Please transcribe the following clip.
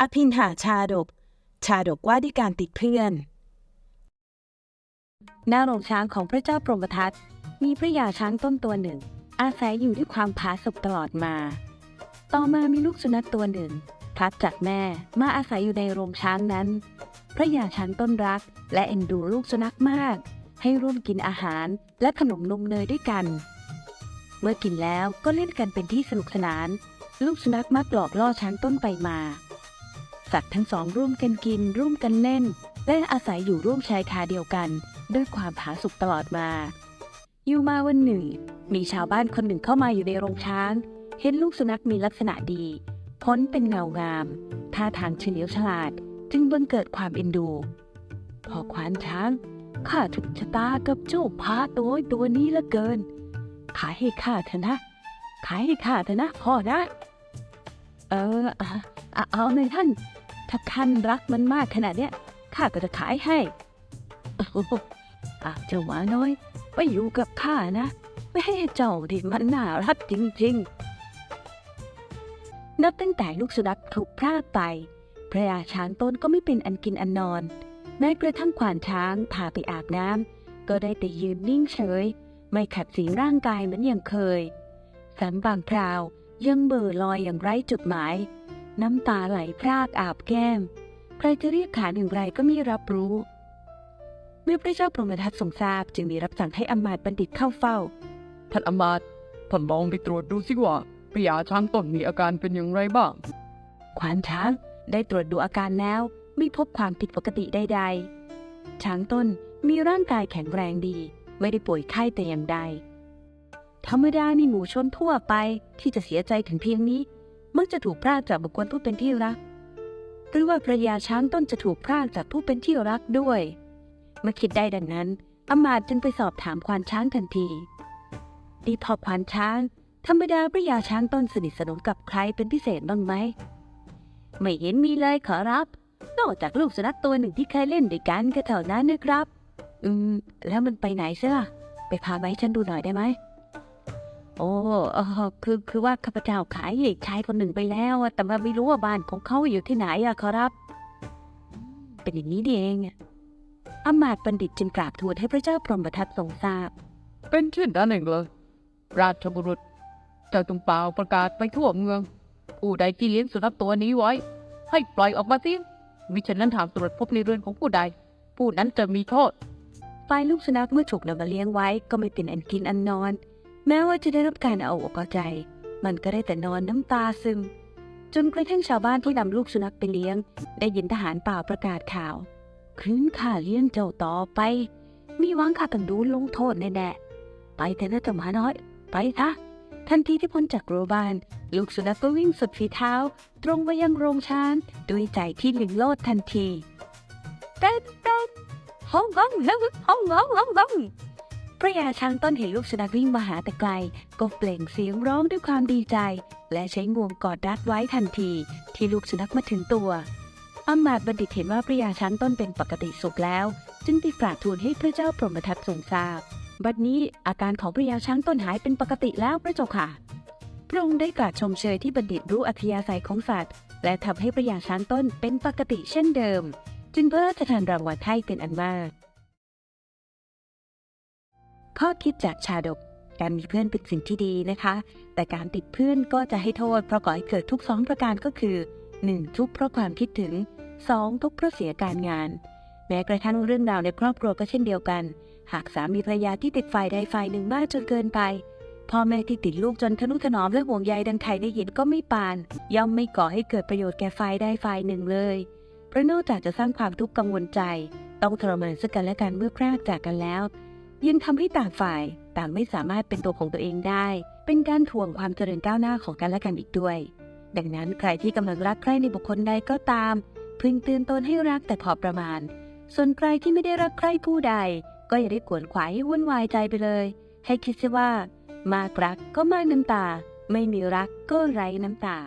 อภินหาชาดก ชาดกว่าด้วยการติดเพื่อน หน้าโรงช้างของพระเจ้าพรมทัตมีพระยาช้างต้นตัวหนึ่ง อาศัยอยู่ด้วยความผาสุกตลอดมา ต่อมามีลูกสุนัขตัวหนึ่งพลัดจากแม่มาอาศัยอยู่ในโรงช้างนั้น พระยาช้างต้นรัก และเอ็นดูลูกสุนัขมาก ให้ร่วมกินอาหารและขนมนมเนยด้วยกัน เมื่อกินแล้วก็เล่นกันเป็นที่สนุกสนาน ลูกสุนัขมักหลอกล่อช้างต้นไปมา สัตว์ทั้งสองร่วมกันกิน ร่วมกันเล่น และอาศัยอยู่ร่วมชายคาเดียวกัน ด้วยความผาสุกตลอดมา อยู่มาวันหนึ่ง มีชาวบ้านคนหนึ่งเข้ามาอยู่ในโรงช้าง เห็นลูกสุนัขมีลักษณะดี พ้นเป็นเงางาม ท่าทางเฉลียวฉลาด จึงบังเกิดความเอ็นดู พอควานช้างข้าถูกชะตากับเจ้าพาตัวตัวนี้ละเกิน ขายให้ข้าเถอะนะ ขายให้ข้าเถอะนะพ่อนะ เออ เอาเลยท่าน ถ้าท่านรักมันมากขนาดเนี้ยข้าก็จะขายให้โอ้อะเจ้าหมาน้อยไปอยู่กับข้านะ ไม่ให้เจ้าที่มันน่ารักจริงๆ นับตั้งแต่ลูกสุนัขถูกพรากไป พระยาช้างต้นก็ไม่เป็นอันกินอันนอน แม้กระทั่งขวานช้างพาไปอาบน้ำก็ได้แต่ยืนนิ่งเฉย ไม่ขัดสีร่างกายเหมือนอย่างเคยสันบางคราวยังเบื่อลอยอย่างไร้จุดหมาย น้ำตาไหลพรากอาบแก้ม ใครจะเรียกขานอย่างไรก็ไม่รับรู้ เมื่อพระเจ้าพรหมทัตทรงทราบจึงมีรับสั่งให้อำมาตย์บัณฑิตเข้าเฝ้า ท่านอำมาตย์ท่านลองไปตรวจดูสิว่าพญาช้างต้นมีอาการเป็นอย่างไรบ้าง ขวานช้างได้ตรวจดูอาการแล้วไม่พบความผิดปกติใดๆ ช้างต้นมีร่างกายแข็งแรงดี ไม่ได้ป่วยไข้แต่อย่างใด ธรรมดาในหมู่ชนทั่วไปที่จะเสียใจถึงเพียงนี้ มักจะถูกพรากจากบุคคลผู้เป็นที่รัก หรือว่าพระยาช้างต้นจะถูกพรากจากผู้เป็นที่รักด้วย เมื่อคิดได้ดังนั้นอำมาตย์จึงไปสอบถามควานช้างทันที ดีพอควานช้าง ธรรมดาพระยาช้างต้นสนิทสนมกับใครเป็นพิเศษบ้างไหม ไม่เห็นมีเลยขอรับ นอกจากลูกสุนัขตัวหนึ่งที่เคยเล่นด้วยกันก็เท่านั้นนะครับ อืม แล้วมันไปไหนซะล่ะ ไปพาไปให้ฉันดูหน่อยได้ไหม โอ้เออคือคือว่าข้าพเจ้าขายให้ชายคนหนึ่งไปแล้วอะแต่ว่าไม่รู้ว่าบ้านของเขาอยู่ที่ไหนอะขอรับ เป็นอย่างนี้นี่เองอะอำมาตย์บัณฑิตจึงกราบทูลให้พระเจ้าพรหมทัตทรงทราบ เป็นเช่นนั้นเองเลยราชบุรุษ เจ้าจงเปล่าประกาศไปทั่วเมือง ผู้ใดที่เลี้ยงสุนัขตัวนี้ไว้ ให้ปล่อยออกมาสิมิฉะนั้นถามตรวจพบในเรือนของผู้ใด ผู้นั้นจะมีโทษฝ่ายลูกสุนัขเมื่อถูกนำมาเลี้ยงไว้ก็ไม่เป็นอันกินอันนอน แม้ว่าจะได้รับการเอาอกเอาใจ มันก็ได้แต่นอนน้ำตาซึม จนกระทั่งชาวบ้านที่นำลูกสุนัขไปเลี้ยง ได้ยินทหารเปล่าประกาศข่าวคืนข้าเลี้ยงเจ้าต่อไป มีหวังข้าต้องดูลงโทษแน่ๆไปแต่นะเจ้าหมาน้อย ไปซะทันทีที่พ้นจากโรบาน ลูกสุนัขก็วิ่งสุดฝีเท้า ตรงไปยังโรงช้างด้วยใจที่หลิงโลดทันทีเต้นเต้นห้องห้องแล้วห้องห้องห้องห้อง พระยาช้างต้นเห็นลูกสุนัขวิ่งมาหาแต่ไกล ก็เปล่งเสียงร้องด้วยความดีใจ และใช้งวงกอดรัดไว้ทันที ที่ลูกสุนัขมาถึงตัวอำมาตย์บัณฑิตเห็นว่าพระยาช้างต้นเป็นปกติสุขแล้ว จึงไปกราบทูลให้พระเจ้าพรหมทัตทรงทราบบัดนี้อาการของพระยาช้างต้นหายเป็นปกติแล้วพระเจ้าค่ะ พระองค์ได้กราบชมเชยที่บัณฑิตรู้อัธยาศัยของสัตว์ และทำให้พระยาช้างต้นเป็นปกติเช่นเดิม จึงพระราชทานรางวัลให้เป็นอันมาก ข้อคิดจากชาดก การมีเพื่อนเป็นสิ่งที่ดีนะคะ แต่การติดเพื่อนก็จะให้โทษ เพราะก่อให้เกิดทุกสองประการก็คือ 1. ทุกข์เพราะความคิดถึง 2. ทุกข์เพราะเสียการงาน แม้กระทั่งเรื่องราวในครอบครัวก็เช่นเดียวกัน หากสามีภรรยาที่ติดฝ่ายใดฝ่ายหนึ่งมากจนเกินไปพ่อแม่ที่ติดลูกจนทนุถนอมและห่วงใยดังไข่ได้ยินก็ไม่ปาน ย่อมไม่ก่อให้เกิดประโยชน์แก่ฝ่ายใดฝ่ายหนึ่งเลยเพราะนอกจากจะสร้างความทุกข์กังวลใจ ต้องทรมานซึ่งกันและกันเมื่อพรากจากกันแล้ว ยังทำให้ต่างฝ่ายต่างไม่สามารถเป็นตัวของตัวเองได้ เป็นการถ่วงความเจริญก้าวหน้าของกันและกันอีกด้วย ดังนั้นใครที่กำลังรักใครในบุคคลใดก็ตาม พึงเตือนตนให้รักแต่พอประมาณ ส่วนใครที่ไม่ได้รักใครผู้ใด ก็อย่าได้ขวนขวายให้วุ่นวายใจไปเลย ให้คิดซะว่า มากรักก็มากน้ำตา ไม่มีรักก็ไร้น้ำตา